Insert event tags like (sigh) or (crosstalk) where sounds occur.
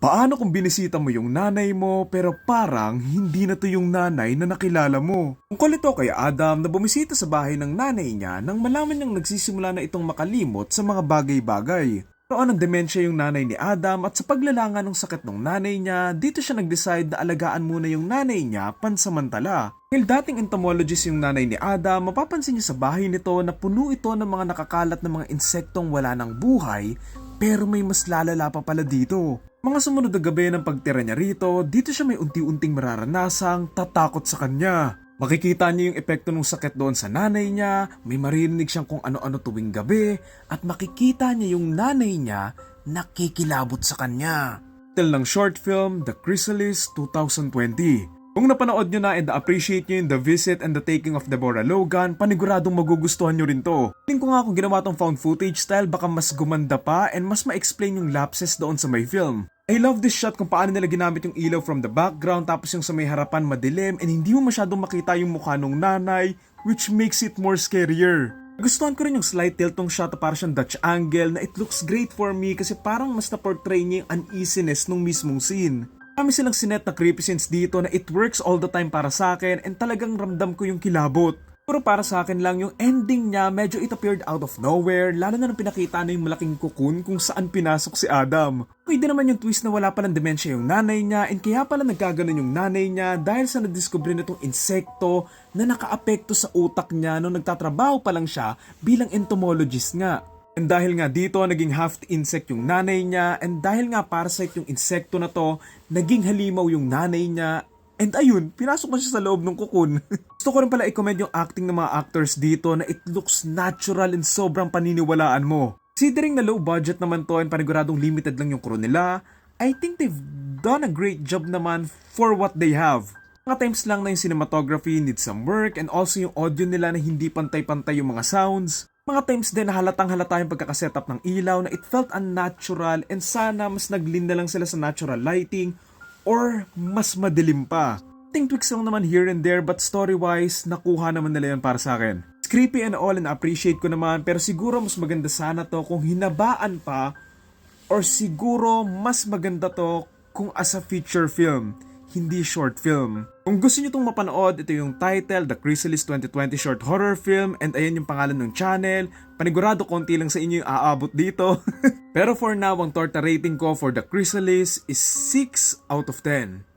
Paano kung binisita mo yung nanay mo pero parang hindi na to yung nanay na nakilala mo? Tungkol ito kay Adam na bumisita sa bahay ng nanay niya nang malaman niyang nagsisimula na itong makalimot sa mga bagay-bagay. Roon ang demensya yung nanay ni Adam at sa paglalanga ng sakit ng nanay niya, dito siya nag-decide na alagaan muna yung nanay niya pansamantala. Dahil dating entomologist yung nanay ni Adam, mapapansin niya sa bahay nito na puno ito ng mga nakakalat na mga insektong wala ng buhay, pero may mas lalala pa pala dito. Mga sumunod na gabi ng pagtira niya rito, dito siya may unti-unting mararanasang tatakot sa kanya. Makikita niya yung epekto ng sakit doon sa nanay niya, may maririnig siyang kung ano-ano tuwing gabi, at makikita niya yung nanay niya nakikilabot sa kanya. Title ng short film, The Chrysalis 2020. Kung napanood nyo na and appreciate nyo yung The Visit and the Taking of Deborah Logan, paniguradong magugustuhan nyo rin to. Tingin ko nga kung ginawa tong found footage style, baka mas gumanda pa and mas ma-explain yung lapses doon sa may film. I love this shot kung paano nila ginamit yung ilaw from the background tapos yung sa may harapan madilim and hindi mo masyadong makita yung mukha ng nanay which makes it more scarier. Gustuhan ko rin yung slight tilt ng shot na parang siyang Dutch angle na it looks great for me kasi parang mas na-portray niya yung uneasiness nung mismong scene. Kami silang sinet na creepy scenes dito na it works all the time para sa akin and talagang ramdam ko yung kilabot. Pero para sa akin lang yung ending niya medyo it appeared out of nowhere lalo na nung pinakita na yung malaking kukun kung saan pinasok si Adam. Pwede naman yung twist na wala palang demensya yung nanay niya and kaya pala nagkaganon yung nanay niya dahil sa nadiskubre nitong insekto na nakaapekto sa utak niya nung nagtatrabaho pa lang siya bilang entomologist nga. And dahil nga dito, naging half insect yung nanay niya and dahil nga parasite yung insekto na to, naging halimaw yung nanay niya And ayun, pinasok na siya sa loob ng kukun. (laughs) Gusto ko rin pala i-comment yung acting ng mga actors dito na it looks natural and sobrang paniniwalaan mo. Considering na low budget naman to and paniguradong limited lang yung crew nila, I think they've done a great job naman for what they have. Mga times lang na yung cinematography needs some work and also yung audio nila na hindi pantay-pantay yung mga sounds. Mga times din na halatang halata yung pagkakasetup ng ilaw na it felt unnatural and sana mas naglin na lang sila sa natural lighting or mas madilim pa. Ting tweaks lang naman here and there but story-wise, nakuha naman nila yan para sa akin. It's creepy and all and appreciate ko naman pero siguro mas maganda sana to kung hinabaan pa or siguro mas maganda to kung as a feature film, hindi short film. Kung gusto nyo itong mapanood, ito yung title, The Chrysalis 2020 Short Horror Film, and ayan yung pangalan ng channel. Panigurado konti lang sa inyo yung aabot dito. (laughs) Pero for now, ang torta rating ko for The Chrysalis is 6 out of 10.